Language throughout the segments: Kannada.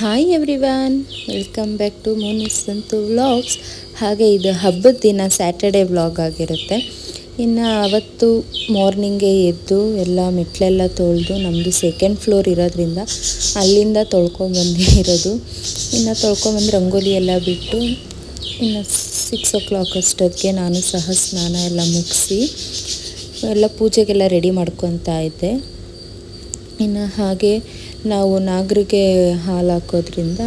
Hi everyone welcome back to Monis Santhu vlogs ಹಾಗೆ ಇದು ಹಬ್ಬದ ದಿನ ಸ್ಯಾಟರ್ಡೇ ವ್ಲಾಗ್ ಆಗಿರುತ್ತೆ. ಇನ್ನು ಅವತ್ತು ಮಾರ್ನಿಂಗೇ ಎದ್ದು ಎಲ್ಲ ಮೆಟ್ಲೆಲ್ಲ ತೊಳೆದು ನಮ್ಮದು ಸೆಕೆಂಡ್ ಫ್ಲೋರ್ ಇರೋದ್ರಿಂದ ಅಲ್ಲಿಂದ ತೊಳ್ಕೊಂಬಂದಿರೋದು ಇನ್ನು ತೊಳ್ಕೊಂಬಂದು ರಂಗೋಲಿ ಎಲ್ಲ ಬಿಟ್ಟು ಇನ್ನು ಸಿಕ್ಸ್ ಓ ಕ್ಲಾಕ್ ಅಷ್ಟೊತ್ತಿಗೆ ನಾನು ಸಹ ಸ್ನಾನ ಎಲ್ಲ ಮುಗಿಸಿ ಎಲ್ಲ ಪೂಜೆಗೆಲ್ಲ ರೆಡಿ ಮಾಡ್ಕೊತಾ ಇದ್ದೆ. ಇನ್ನು ಹಾಗೆ ನಾವು ನಾಗರಿಗೆ ಹಾಲು ಹಾಕೋದ್ರಿಂದ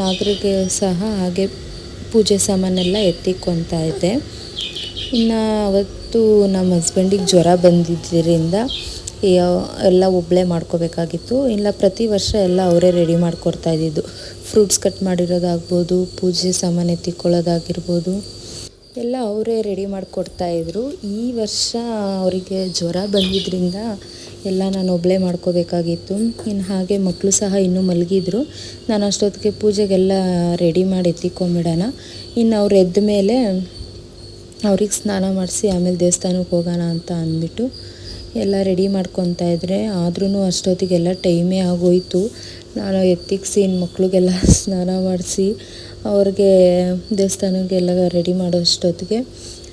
ನಾಗರಿಗೆ ಸಹ ಹಾಗೆ ಪೂಜೆ ಸಾಮಾನೆಲ್ಲ ಎತ್ತಿಕೊತಾ ಇದ್ದೆ ಇನ್ನು ಅವತ್ತು ನಮ್ಮ ಹಸ್ಬೆಂಡಿಗೆ ಜ್ವರ ಬಂದಿದ್ದರಿಂದ ಎಲ್ಲ ಒಬ್ಬಳೇ ಮಾಡ್ಕೋಬೇಕಾಗಿತ್ತು. ಇಲ್ಲ, ಪ್ರತಿ ವರ್ಷ ಎಲ್ಲ ಅವರೇ ರೆಡಿ ಮಾಡಿಕೊಡ್ತಾ ಇದ್ದಿದ್ದು. ಫ್ರೂಟ್ಸ್ ಕಟ್ ಮಾಡಿರೋದಾಗ್ಬೋದು, ಪೂಜೆ ಸಾಮಾನು ಎತ್ತಿಕೊಳ್ಳೋದಾಗಿರ್ಬೋದು. ಎಲ್ಲ ಅವರೇ ರೆಡಿ ಮಾಡಿಕೊಡ್ತಾಯಿದ್ರು ಈ ವರ್ಷ ಅವರಿಗೆ ಜ್ವರ ಬಂದಿದ್ದರಿಂದ ಎಲ್ಲ ನಾನು ಒಬ್ಬಳೇ ಮಾಡ್ಕೋಬೇಕಾಗಿತ್ತು. ಇನ್ನು ಹಾಗೆ ಮಕ್ಕಳು ಸಹ ಇನ್ನೂ ಮಲಗಿದ್ರು. ನಾನು ಅಷ್ಟೊತ್ತಿಗೆ ಪೂಜೆಗೆಲ್ಲ ರೆಡಿ ಮಾಡಿ ಎತ್ತಿಕೊಂಬಿಡೋಣ. ಇನ್ನು ಅವ್ರು ಎದ್ದ ಮೇಲೆ ಅವ್ರಿಗೆ ಸ್ನಾನ ಮಾಡಿಸಿ ಆಮೇಲೆ ದೇವಸ್ಥಾನಕ್ಕೆ ಹೋಗೋಣ ಅಂತ ಅಂದ್ಬಿಟ್ಟು ಎಲ್ಲ ರೆಡಿ ಮಾಡ್ಕೊತಾ ಇದ್ರೆ ಆದ್ರೂ ಅಷ್ಟೊತ್ತಿಗೆಲ್ಲ ಟೈಮೇ ಆಗೋಯ್ತು. ನಾನು ಎತ್ತಿಕ್ಸಿ ಇನ್ನು ಮಕ್ಳಿಗೆಲ್ಲ ಸ್ನಾನ ಮಾಡಿಸಿ ಅವ್ರಿಗೆ ದೇವಸ್ಥಾನಕ್ಕೆಲ್ಲ ರೆಡಿ ಮಾಡೋ ಅಷ್ಟೊತ್ತಿಗೆ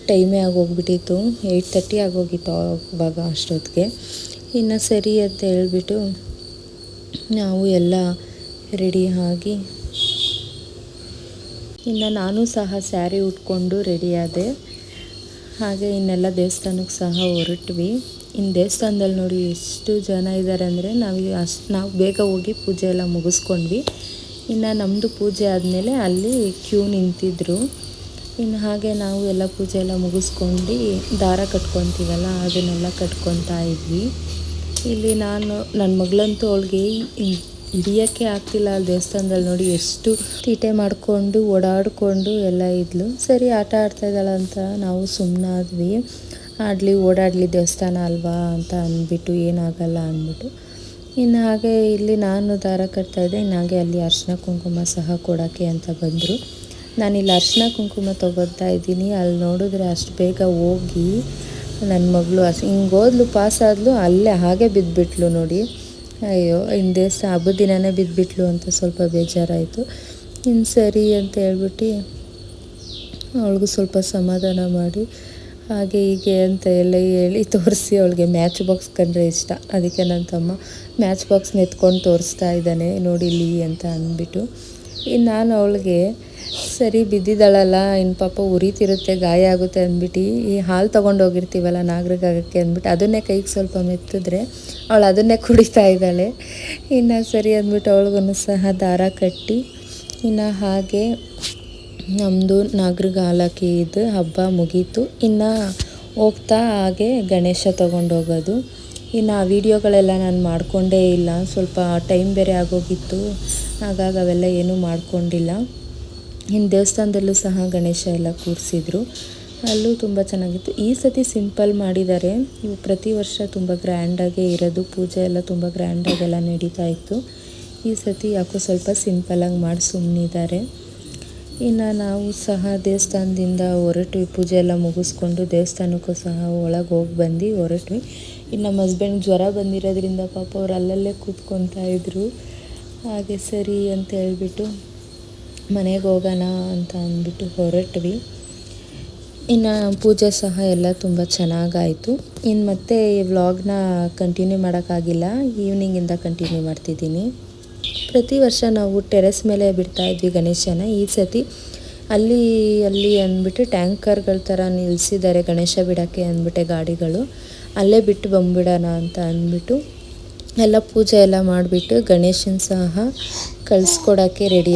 ಟೈಮೇ ಆಗೋಗ್ಬಿಟ್ಟಿತ್ತು. ಏಯ್ಟ್ ತರ್ಟಿ ಆಗೋಗಿತ್ತು ಆವಾಗ ಅಷ್ಟೊತ್ತಿಗೆ. ಇನ್ನು ಸರಿ ಅಂತ ಹೇಳ್ಬಿಟ್ಟು ನಾವು ಎಲ್ಲ ರೆಡಿ ಆಗಿ ಇನ್ನು ನಾನು ಸಹ ಸ್ಯಾರಿ ಉಟ್ಕೊಂಡು ರೆಡಿಯಾದೆ ಹಾಗೆ ಇನ್ನೆಲ್ಲ ದೇವಸ್ಥಾನಕ್ಕೆ ಸಹ ಹೊರಟ್ವಿ. ಇನ್ನು ದೇವಸ್ಥಾನದಲ್ಲಿ ನೋಡಿ ಎಷ್ಟು ಜನ ಇದ್ದಾರೆ ಅಂದರೆ ನಾವು ಅಷ್ಟು, ನಾವು ಬೇಗ ಹೋಗಿ ಪೂಜೆ ಎಲ್ಲ ಮುಗಿಸ್ಕೊಂಡ್ವಿ. ಇನ್ನು ನಮ್ಮದು ಪೂಜೆ ಆದಮೇಲೆ ಅಲ್ಲಿ ಕ್ಯೂ ನಿಂತಿದ್ರು. ಇನ್ನು ಹಾಗೆ ನಾವು ಎಲ್ಲ ಪೂಜೆ ಎಲ್ಲ ಮುಗಿಸ್ಕೊಂಡು ದಾರ ಕಟ್ಕೊತೀವಲ್ಲ ಅದನ್ನೆಲ್ಲ ಕಟ್ಕೊತಾ ಇದ್ವಿ. ಇಲ್ಲಿ ನಾನು ನನ್ನ ಮಗಳಂತೂ ಅವಳಿಗೆ ಹಿಡಿಯೋಕ್ಕೆ ಆಗ್ತಿಲ್ಲ ಅಲ್ಲಿ ದೇವಸ್ಥಾನದಲ್ಲಿ ನೋಡಿ ಎಷ್ಟು ತೀಟೆ ಮಾಡಿಕೊಂಡು ಓಡಾಡಿಕೊಂಡು ಎಲ್ಲ ಇದ್ಲು. ಸರಿ, ಆಟ ಆಡ್ತಾ ಇದ್ದಾಳಂತ ನಾವು ಸುಮ್ಮನಾದ್ವಿ ಆಡಲಿ, ಓಡಾಡಲಿ ದೇವಸ್ಥಾನ ಅಲ್ವಾ ಅಂತ ಅಂದ್ಬಿಟ್ಟು ಏನಾಗಲ್ಲ ಅಂದ್ಬಿಟ್ಟು. ಇನ್ನು ಹಾಗೆ ಇಲ್ಲಿ ನಾನು ದಾರ ಕಟ್ತಾ ಇದ್ದೆ ಹಾಗೆ ಅಲ್ಲಿ ಅರ್ಶಿನ ಕುಂಕುಮ ಸಹ ಕೊಡೋಕ್ಕೆ ಅಂತ ಬಂದರು. ನಾನಿಲ್ಲಿ ಅರ್ಶಿನ ಕುಂಕುಮ ತೊಗೊತಾ ಇದ್ದೀನಿ. ಅಲ್ಲಿ ನೋಡಿದ್ರೆ ಅಷ್ಟು ಬೇಗ ಹೋಗಿ ನನ್ನ ಮಗಳು ಅಷ್ಟು ಹಿಂಗೆ ಹೋದ್ಲು ಪಾಸಾದ್ಲು ಅಲ್ಲೇ ಹಾಗೆ ಬಿದ್ದುಬಿಟ್ಲು ನೋಡಿ. ಅಯ್ಯೋ ಇನ್ನು ದೇವಸ್ಥಾನ ಹಬ್ಬದ ದಿನನೇ ಬಿದ್ದುಬಿಟ್ಲು ಅಂತ ಸ್ವಲ್ಪ ಬೇಜಾರಾಯಿತು. ಇನ್ನು ಸರಿ ಅಂತ ಹೇಳ್ಬಿಟ್ಟು ಅವಳಿಗೂ ಸ್ವಲ್ಪ ಸಮಾಧಾನ ಮಾಡಿ, ಹಾಗೆ ಹೀಗೆ ಅಂತ ಎಲ್ಲ ಹೇಳಿ ತೋರಿಸಿ ಅವಳಿಗೆ ಮ್ಯಾಚ್ ಬಾಕ್ಸ್ ಕಂಡ್ರೆ ಇಷ್ಟ. ಅದಕ್ಕೆ ನನ್ನ ತಮ್ಮ ಮ್ಯಾಚ್ ಬಾಕ್ಸ್ನ ಎತ್ಕೊಂಡು ತೋರಿಸ್ತಾ ಇದ್ದಾನೆ ನೋಡಿಲಿ ಅಂತ ಅಂದ್ಬಿಟ್ಟು. ಇನ್ನು ನಾನು ಅವಳಿಗೆ, ಸರಿ, ಬಿದ್ದಿದ್ದಾಳಲ್ಲ ಇನ್ನು ಪಾಪ ಉರಿತಿರುತ್ತೆ, ಗಾಯ ಆಗುತ್ತೆ ಅಂದ್ಬಿಟ್ಟು, ಈ ಹಾಲು ತೊಗೊಂಡೋಗಿರ್ತೀವಲ್ಲ ನಾಗರಿಗಾಗಕ್ಕೆ ಅಂದ್ಬಿಟ್ಟು, ಅದನ್ನೇ ಕೈಗೆ ಸ್ವಲ್ಪ ಮೆತ್ತಿದ್ರೆ, ಅವಳು ಅದನ್ನೇ ಕುಡಿತಾ ಇದ್ದಾಳೆ. ಇನ್ನು ಸರಿ ಅಂದ್ಬಿಟ್ಟು ಅವಳಿಗೂ ಸಹ ದಾರ ಕಟ್ಟಿ, ಇನ್ನು ಹಾಗೆ ನಮ್ಮದು ನಾಗರಿಕ ಹಾಲಾಕಿ ಇದು ಹಬ್ಬ ಮುಗೀತು. ಇನ್ನು ಹೋಗ್ತಾ ಹಾಗೆ ಗಣೇಶ ತೊಗೊಂಡೋಗೋದು ಇನ್ನು ಆ ವಿಡಿಯೋಗಳೆಲ್ಲ ನಾನು ಮಾಡಿಕೊಂಡೇ ಇಲ್ಲ. ಸ್ವಲ್ಪ ಟೈಮ್ ಬೇರೆ ಆಗೋಗಿತ್ತು. ಹಾಗಾಗಿ ಅವೆಲ್ಲ ಏನೂ ಮಾಡಿಕೊಂಡಿಲ್ಲ. ಇನ್ನು ದೇವಸ್ಥಾನದಲ್ಲೂ ಸಹ ಗಣೇಶ ಎಲ್ಲ ಕೂರಿಸಿದ್ರು. ಅಲ್ಲೂ ತುಂಬ ಚೆನ್ನಾಗಿತ್ತು. ಈ ಸತಿ ಸಿಂಪಲ್ ಮಾಡಿದ್ದಾರೆ. ಇವು ಪ್ರತಿ ವರ್ಷ ತುಂಬ ಗ್ರ್ಯಾಂಡಾಗೇ ಇರೋದು. ಪೂಜೆ ಎಲ್ಲ ತುಂಬ ಗ್ರ್ಯಾಂಡಾಗೆಲ್ಲ ನಡೀತಾ ಇತ್ತು. ಈ ಸತಿ ಯಾಕೋ ಸ್ವಲ್ಪ ಸಿಂಪಲಾಗಿ ಮಾಡಿ ಸುಮ್ಮನಿದ್ದಾರೆ ಇನ್ನು ನಾವು ಸಹ ದೇವಸ್ಥಾನದಿಂದ ಹೊರಟ್ವಿ. ಪೂಜೆ ಎಲ್ಲ ಮುಗಿಸ್ಕೊಂಡು ದೇವಸ್ಥಾನಕ್ಕೂ ಸಹ ಒಳಗೆ ಹೋಗಿ ಬಂದು ಹೊರಟ್ವಿ. ಇನ್ನು ನಮ್ಮ ಹಸ್ಬೆಂಡ್ ಜ್ವರ ಬಂದಿರೋದ್ರಿಂದ ಪಾಪ ಅವ್ರು ಅಲ್ಲಲ್ಲೇ ಕೂತ್ಕೊತಾ ಇದ್ದರು ಹಾಗೆ ಸರಿ ಅಂತ ಹೇಳ್ಬಿಟ್ಟು ಮನೆಗೆ ಹೋಗೋಣ ಅಂತ ಅಂದ್ಬಿಟ್ಟು ಹೊರಟ್ವಿ. ಇನ್ನು ಪೂಜೆ ಸಹ ಎಲ್ಲ ತುಂಬ ಚೆನ್ನಾಗಾಯಿತು. ಇನ್ನು ಮತ್ತೆ ಈ ವ್ಲಾಗ್ನ ಕಂಟಿನ್ಯೂ ಮಾಡೋಕ್ಕಾಗಿಲ್ಲ ಈವ್ನಿಂಗಿಂದ ಕಂಟಿನ್ಯೂ ಮಾಡ್ತಿದ್ದೀನಿ. ಪ್ರತಿ ವರ್ಷ ನಾವು ಟೆರೆಸ್ ಮೇಲೆ ಬಿಡ್ತಾ ಇದ್ವಿ ಗಣೇಶನ. ಈ ಸತಿ ಅಲ್ಲಿ ಅಲ್ಲಿ ಅಂದ್ಬಿಟ್ಟು ಟ್ಯಾಂಕರ್ಗಳ ಥರ ನಿಲ್ಲಿಸಿದ್ದಾರೆ ಗಣೇಶ ಬಿಡೋಕ್ಕೆ ಅಂದ್ಬಿಟ್ಟೆ ಗಾಡಿಗಳು. ಅಲ್ಲೇ ಬಿಟ್ಟು ಬಂದ್ಬಿಡೋಣ ಅಂತ ಅಂದ್ಬಿಟ್ಟು ಎಲ್ಲ ಪೂಜೆ ಎಲ್ಲ ಮಾಡಿಬಿಟ್ಟು ಗಣೇಶನ ಸಹ ಕಳಿಸ್ಕೊಡೋಕ್ಕೆ ರೆಡಿ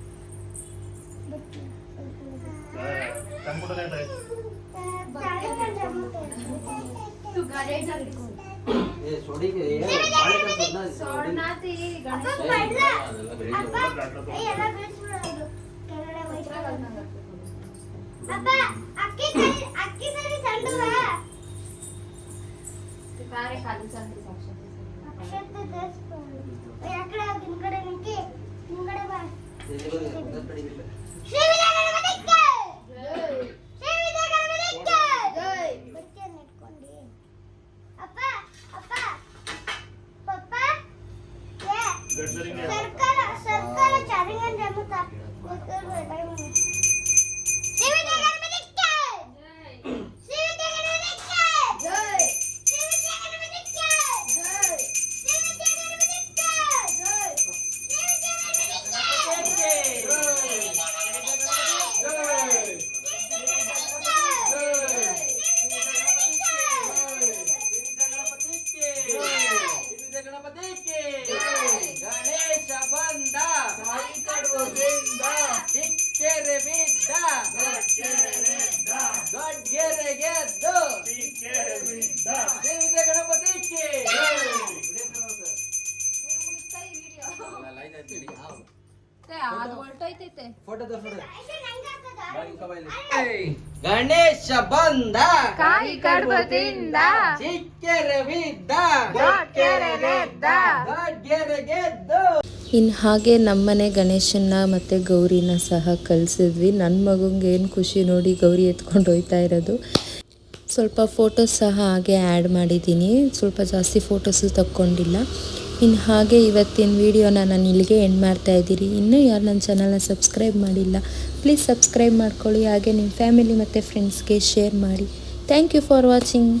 ತರೀಕೆ ದೀಪ ಸರ್. ಎತ್ತು first. ಹಾಂ. ಓವರ್ ನವದಿ ಸರ್ ದೇವಸ್ಥಾನ ಕೂಸು. ಲಾರಿ ಸೋಡ ಕಂಪ್ಯೂಟರ್ ಆಯ್ತು ಇದು ಗಣೇಶ ಹಿಡ್ಕೊಂಡು. ಏ ಸೊಡಿಗೆ ಏ Привет! ಗಣೇಶ ಬಂದ. ಕಾಯಿ ಕಡ್ಬದಿಂದ ಚಿಕ್ಕೆರೆ ಬಿದ್ದ. ದೊಡ್ಗೆರೆ ಗೆದ್ದ. ದೊಡ್ಗೆರೆ ಗೆದ್ದು. ಇನ್ನು ಹಾಗೆ ನಮ್ಮನೆ ಗಣೇಶನ್ನ ಮತ್ತು ಗೌರಿನ ಸಹ ಕಲಿಸಿದ್ವಿ ನನ್ನ ಮಗಂಗೆ ಏನು ಖುಷಿ ನೋಡಿ ಗೌರಿ ಎತ್ಕೊಂಡು ಹೋಯ್ತಾ ಇರೋದು. ಸ್ವಲ್ಪ ಫೋಟೋಸ್ ಸಹ ಹಾಗೆ ಆ್ಯಡ್ ಮಾಡಿದ್ದೀನಿ. ಸ್ವಲ್ಪ ಜಾಸ್ತಿ ಫೋಟೋಸು ತಕ್ಕೊಂಡಿಲ್ಲ. ಇನ್ನು ಹಾಗೆ ಇವತ್ತಿನ ವೀಡಿಯೋನ ನಾನು ಇಲ್ಲಿಗೆ ಎಂಡ್ ಮಾಡ್ತಾ ಇದ್ದೀರಿ ಇನ್ನೂ ಯಾರು ನನ್ನ ಚಾನಲ್ನ ಸಬ್ಸ್ಕ್ರೈಬ್ ಮಾಡಿಲ್ಲ ಪ್ಲೀಸ್ ಸಬ್ಸ್ಕ್ರೈಬ್ ಮಾಡ್ಕೊಳ್ಳಿ. ಹಾಗೆ ನಿಮ್ಮ ಫ್ಯಾಮಿಲಿ ಮತ್ತು ಫ್ರೆಂಡ್ಸ್ಗೆ ಶೇರ್ ಮಾಡಿ. Thank you for watching